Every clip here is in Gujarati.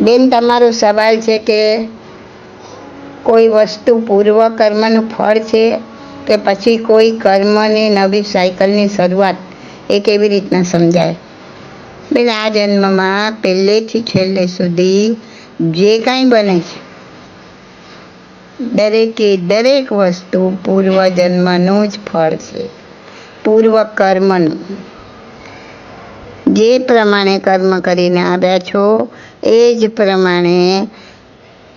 બેન, તમારો સવાલ છે કે કોઈ વસ્તુ પૂર્વ કર્મનું ફળ છે કે પછી કોઈ કર્મની નવી સાયકલની શરૂઆત? એ કેવી રીતના સમજાય? બેન, આ જન્મમાં પહેલેથી છેલ્લે સુધી જે કાંઈ બને છે, દરેકે દરેક વસ્તુ પૂર્વ જન્મનું જ ફળ છે. પૂર્વ કર્મનું. જે પ્રમાણે કર્મ કરીને આવ્યા છો એ જ પ્રમાણે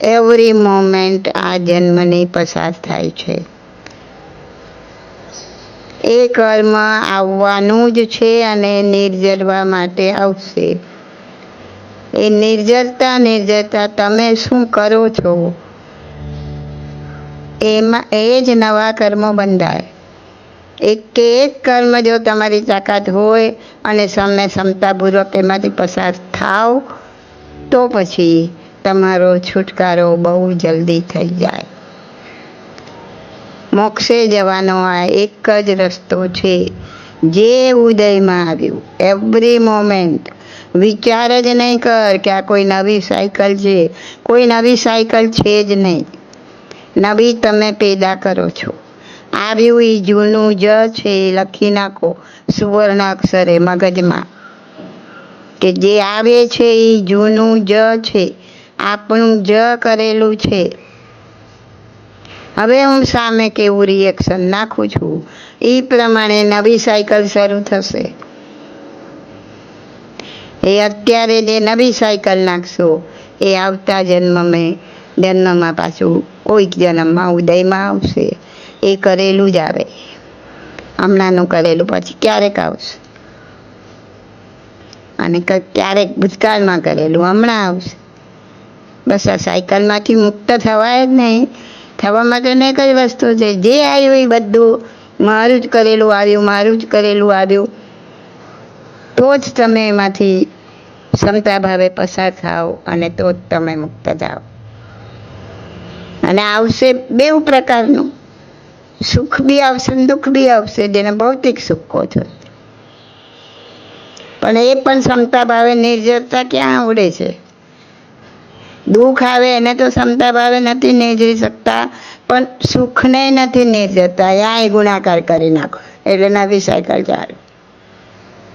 એવરી મોમેન્ટ આ જન્મની પસાર થાય છે. એ કર્મ આવવાનું જ છે અને નિર્જરવા માટે આવશે. એ નિર્જરતા નિર્જરતા તમે શું કરો છો? એમાં એ જ નવા કર્મો બંધાય. એક એક કર્મ જો તમારી તાકાત હોય અને તમે ક્ષમતાપૂર્વક એમાંથી પસાર થાવ તો પછી તમારો છુટકારો બહુ જલ્દી થઈ જાય. મોક્ષે જવાનો આ એક જ રસ્તો છે. જે ઉદયમાં આવ્યું. એવરી મોમેન્ટ વિચાર જ નહીં કર કે આ કોઈ નવી સાયકલ છે. કોઈ નવી સાયકલ છે જ નહીં. નવી તમે પેદા કરો છો. આવ્યું એ જૂનું જ છે. લખી નાખો. સુવર્ણ અક્ષરે મગજમાં. કે જે આવે છે એ જૂનું જ છે, આપણું જ કરેલું છે. હવે હું સામે કેવું રિએક્શન નાખું છું? એ પ્રમાણે નવી સાયકલ શરૂ થશે. એ અત્યારે જે નવી સાયકલ નાખશો, એ આવતા જન્મમાં જન્મમાં પાછું કોઈક જન્મમાં ઉદયમાં આવશે. એ કરેલું જ આવે. હમણાંનું કરેલું પછી ક્યારેક આવશે? અને ક્યારેક ભૂતકાળમાં કરેલું, હમણાં આવશે. બસ આ સાયકલમાંથી મુક્ત થવાય જ નહીં. થવા માટે ને જ વસ્તુ છે, જે આવ્યું એ બધું મારું જ કરેલું આવ્યું, મારું જ કરેલું આવ્યું. તો જ તમે એમાંથી ક્ષમતા ભાવે પસાર થાઓ અને તો જ તમે મુક્ત થાઓ. અને આવશે બેઉ પ્રકારનું. સુખ બી આવશે દુઃખ બી આવશે, જેને ભૌતિક સુખ કહો છો. પણ એ પણ ક્ષમતા ભાવે, નિર્જરતા ક્યાં આવડે છે? દુઃખ આવે એને તો ક્ષમતા ભાવે નથી નિર્જરી શકતા, પણ સુખને નથી નિર્જરતા. યાય ગુણાકાર કરી નાખો. એટલે નવી સાયકલ ચાલુ.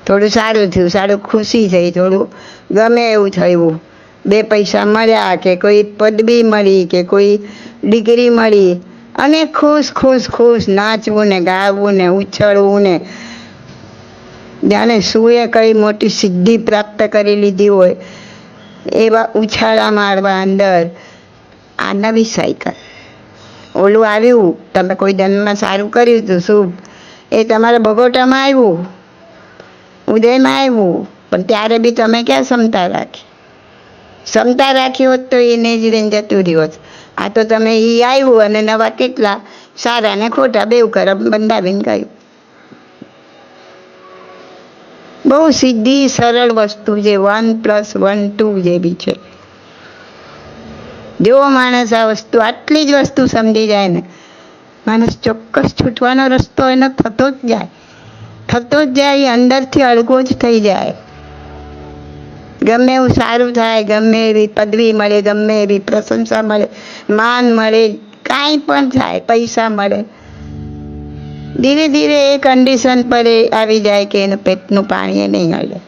થોડું સારું થયું, સારું ખુશી થઈ, થોડું ગમે એવું થયું. બે પૈસા મળ્યા કે કોઈ પદવી મળી કે કોઈ ડિગ્રી મળી. અને ખુશ ખુશ ખુશ, નાચવું ને ગાવું ને ઉછળવું ને જાણે સુએ કઈ મોટી સિદ્ધિ પ્રાપ્ત કરી લીધી હોય, એવા ઉછાળા મારવા અંદર આ નવી સાયકલ. ઓલું આવ્યું, તમે કોઈ જન્મમાં સારું કર્યું હતું શુભ એ તમારા બગોટામાં આવ્યું. ઉદયમાં આવ્યું. પણ ત્યારે બી તમે ક્યાં ક્ષમતા રાખી? ક્ષમતા રાખી હોત તો એ નેજરીને જતું રહ્યું આ તો તમે એ આવ્યું અને નવા કેટલા સારા ને ખોટા બેવ કરમ બંધાવીને ગયું. બહુ સીધી, સરળ વસ્તુ છે વન પ્લસ વન ટુ જેવી છે. જો માણસ આ વસ્તુ, આટલી જ વસ્તુ સમજી જાય ને. માણસ ચોક્કસ છૂટવાનો રસ્તો એનો થતો જ જાય. થતો જ જાય, એ અંદરથી અળગો જ થઈ જાય. ગમે એવું સારું થાય, ગમે એવી પદવી મળે, ગમે એવી પ્રશંસા મળે, માન મળે, કાંઈ પણ થાય, પૈસા મળે. ધીરે ધીરે એ કન્ડિશન પર આવી જાય કે એનું પેટનું પાણી એ નહીં હલે.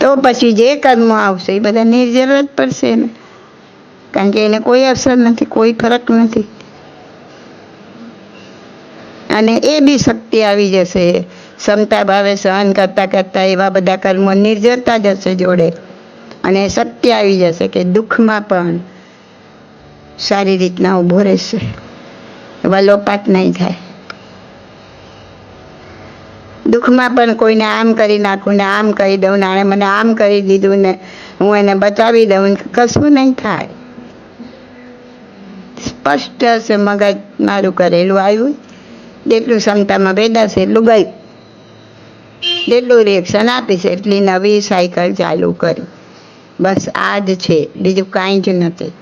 તો પછી જે કર્મો આવશે એ બધા નિર્જર જ પડશે ને કારણ કે એને કોઈ અસર નથી, કોઈ ફરક નથી. અને એ બી શક્તિ આવી જશે. ક્ષમતા ભાવે સહન કરતા કરતા એવા બધા કર્મો નિર્જરતા જશે જોડે. અને શક્તિ આવી જશે કે દુઃખમાં પણ સારી રીતના ઊભો રહેશે. વલોપાટ નહીં થાય. દુઃખમાં પણ કોઈને આમ કરી નાખું ને આમ કરી દઉં ને મને આમ કરી દીધું ને હું એને બતાવી દઉં કશું નહીં થાય. સ્પષ્ટ હશે મગજ મારું કરેલું આવ્યું. જેટલું ક્ષમતામાં ભેદાશે એટલું ગયું. જેટલું રિએક્શન આપીશ એટલી નવી સાયકલ ચાલુ કરી. બસ આ જ છે. બીજું કાંઈ જ નથી.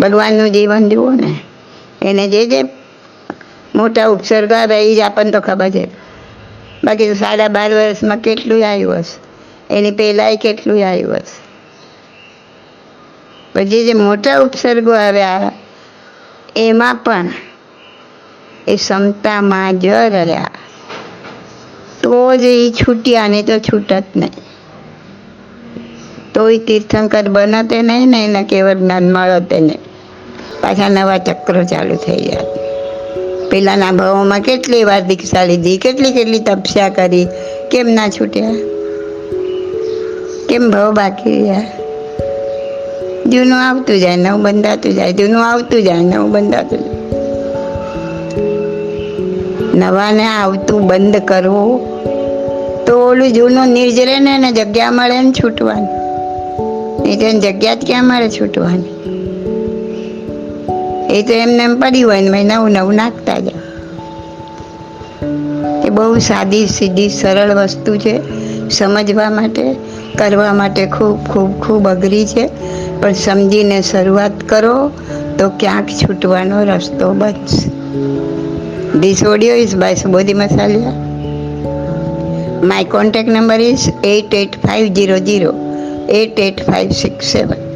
ભગવાનનું જીવન જુઓ ને. એને જે જે મોટા ઉપસર્ગ આવે એ જ આપણને તો ખબર છે. બાકી સાડા બાર વર્ષમાં કેટલું આવ્યું હશે. એની પહેલાંય કેટલું આવ્યું હશે. પછી જે મોટા ઉપસર્ગો આવ્યા, એમાં પણ એ ક્ષમતામાં જ રહ્યા. તો જ એ છૂટ્યા ને તો છૂટત નહીં. તોય તીર્થંકર બનતે નહીં ને, એને કેવળ જ્ઞાન મળતે નહીં. પાછા નવા ચક્રો ચાલુ થઈ જાય. પેલાના ભાવોમાં કેટલી વાર દીક્ષા લીધી, કેટલી કેટલી તપસ્યા કરી, કેમ ના છૂટ્યા? કેમ ભાવ બાકી રહ્યા? જૂનું આવતું જાય, નવું બંધાતું જાય, જૂનું આવતું જાય, નવું બંધાતું જાય. નવાને આવતું બંધ કરવું તો ઓલું જૂનું નિર્જરે ને એને જગ્યા મળે ને છૂટવાની. એ જગ્યા જ ક્યાં મળે છૂટવાની? એ તો એમને એમ પડી હોય ને નવું નવું નાખતા જાય એ બહુ સાદી, સીધી, સરળ વસ્તુ છે. સમજવા માટે, કરવા માટે ખૂબ ખૂબ ખૂબ અઘરી છે. પણ સમજીને શરૂઆત કરો તો ક્યાંક છૂટવાનો રસ્તો બનશે. This audio is by Subodhi Masaliya my contact number is eight eight five zero zero eight eight five six seven